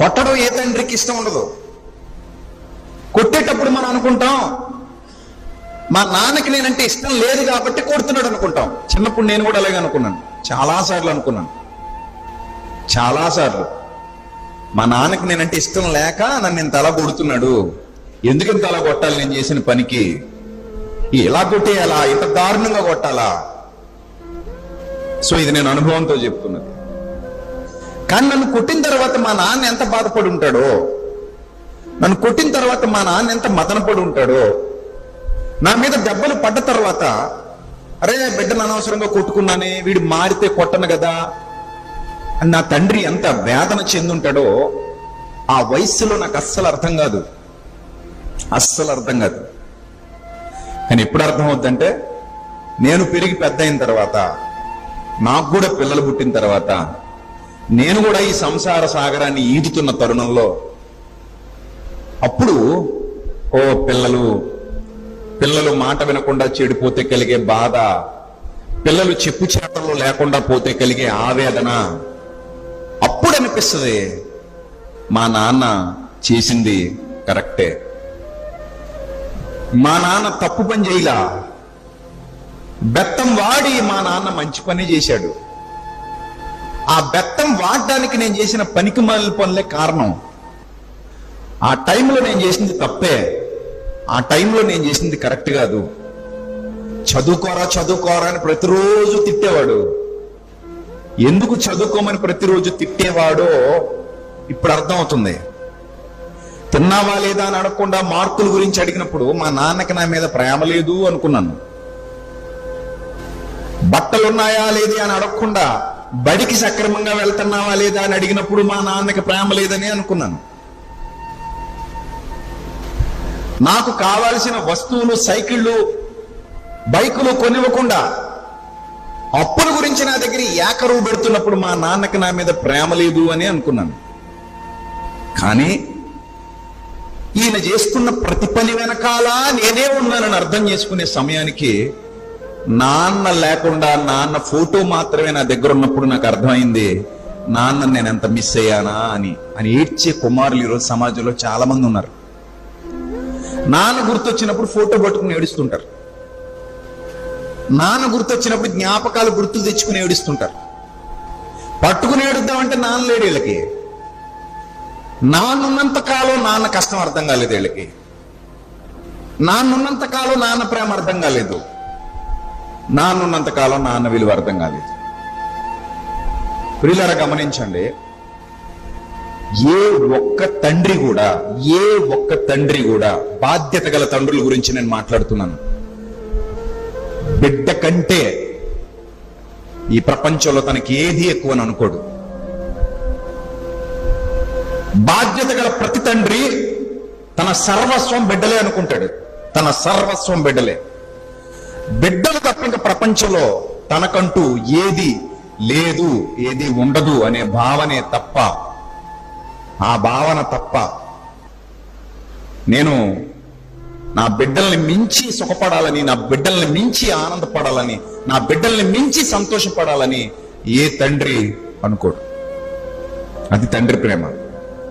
కొట్టడం ఏ తండ్రికి ఇష్టం ఉండదు. కొట్టేటప్పుడు మనం అనుకుంటాం మా నాన్నకి నేనంటే ఇష్టం లేదు కాబట్టి కొడుతున్నాడు అనుకుంటాం. చిన్నప్పుడు నేను కూడా అలాగే అనుకున్నాను. చాలా సార్లు అనుకున్నాను. చాలా సార్లు. మా నాన్నకి నేనంటే ఇష్టం లేక నన్ను ఇంత అలా కొడుతున్నాడు. ఎందుకు ఇంత అలా కొట్టాలి నేను చేసిన పనికి? ఎలా కొట్టేయాలా? ఇంత దారుణంగా కొట్టాలా? సో ఇది నేను అనుభవంతో చెప్తున్నది. కానీ నన్ను కొట్టిన తర్వాత మా నాన్న ఎంత బాధపడి ఉంటాడో? నన్ను కొట్టిన తర్వాత మా నాన్న ఎంత మదనపడి ఉంటాడో? నా మీద దెబ్బలు పడ్డ తర్వాత అరే బిడ్డను అనవసరంగా కొట్టుకున్నానే వీడు మారితే కొట్టను కదా? అని నా తండ్రి ఎంత వేదన చెందుంటాడో ఆ వయస్సులో నాకు అస్సలు అర్థం కాదు. అస్సలు అర్థం కాదు. కానీ ఎప్పుడు అర్థం అవుద్దంటే నేను పెరిగి పెద్ద అయిన తర్వాత నాకు కూడా పిల్లలు పుట్టిన తర్వాత నేను కూడా ఈ సంసార సాగరాన్ని ఈదుతున్న తరుణంలో అప్పుడు ఓ పిల్లలు పిల్లలు మాట వినకుండా చెడిపోతే కలిగే బాధ పిల్లలు చెప్పు చేతల్లో లేకుండా పోతే కలిగే ఆవేదన అప్పుడు అనిపిస్తుంది మా నాన్న చేసింది కరెక్టే. మా నాన్న తప్పు పని చేయలా బెత్తం వాడి మా నాన్న మంచి పని చేశాడు. ఆ బెత్తం వాడడానికి నేను చేసిన పనికి మాలిన పనులే కారణం. ఆ టైంలో నేను చేసింది తప్పే. ఆ టైంలో నేను చేసింది కరెక్ట్ కాదు. చదువుకోరా చదువుకోరా అని ప్రతిరోజు తిట్టేవాడు. ఎందుకు చదువుకోమని ప్రతిరోజు తిట్టేవాడో ఇప్పుడు అర్థమవుతుంది. తిన్నావా లేదా అని అడగకుండా మార్కుల గురించి అడిగినప్పుడు మా నాన్నకి నా మీద ప్రేమ లేదు అనుకున్నాను. బట్టలున్నాయా లేదా అని అడగకుండా బడికి సక్రమంగా వెళ్తున్నావా లేదా అని అడిగినప్పుడు మా నాన్నకి ప్రేమ లేదని అనుకున్నాను. నాకు కావాల్సిన వస్తువులు సైకిళ్ళు బైకులు కొనివ్వకుండా అప్పుల గురించి నా దగ్గర ఏకరువు పెడుతున్నప్పుడు మా నాన్నకి నా మీద ప్రేమ లేదు అని అనుకున్నాను. కానీ ఈయన చేస్తున్న ప్రతి పని వెనకాల నేనే ఉన్నానని అర్థం చేసుకునే సమయానికి నాన్న లేకుండా నాన్న ఫోటో మాత్రమే నా దగ్గర ఉన్నప్పుడు నాకు అర్థమైంది నాన్న నేను ఎంత మిస్ అయ్యానా అని. అని ఏడ్చే కుమారులు ఈరోజు సమాజంలో చాలా మంది ఉన్నారు. నాన్న గుర్తొచ్చినప్పుడు ఫోటో పట్టుకుని ఏడుస్తుంటారు. నాన్న గుర్తొచ్చినప్పుడు జ్ఞాపకాలు గుర్తు తెచ్చుకుని ఏడుస్తుంటారు. పట్టుకుని ఏడుద్దామంటే నాన్న లేడు వీళ్ళకి. నాన్నున్నంత కాలం నాన్న కష్టం అర్థం కాలేదు వీళ్ళకి. నాన్నున్నంత కాలం నాన్న ప్రేమ అర్థం కాలేదు. నాన్నున్నంత కాలం నాన్న విలువ అర్థం కాలేదు. ప్రియులరా గమనించండి. ఏ ఒక్క తండ్రి కూడా ఏ ఒక్క తండ్రి కూడా బాధ్యత గల తండ్రుల గురించి నేను మాట్లాడుతున్నాను. బిడ్డ కంటే ఈ ప్రపంచంలో తనకి ఏది ఎక్కువ అని అనుకోడు. బాధ్యత గల ప్రతి తండ్రి తన సర్వస్వం బిడ్డలే అనుకుంటాడు. తన సర్వస్వం బిడ్డలే. బిడ్డలు తప్ప ఇంకా ప్రపంచంలో తనకంటూ ఏది లేదు ఏది ఉండదు అనే భావనే తప్ప ఆ భావన తప్ప నేను నా బిడ్డల్ని మించి సుఖపడాలని నా బిడ్డల్ని మించి ఆనందపడాలని నా బిడ్డల్ని మించి సంతోషపడాలని ఏ తండ్రి అనుకోడు. అది తండ్రి ప్రేమ.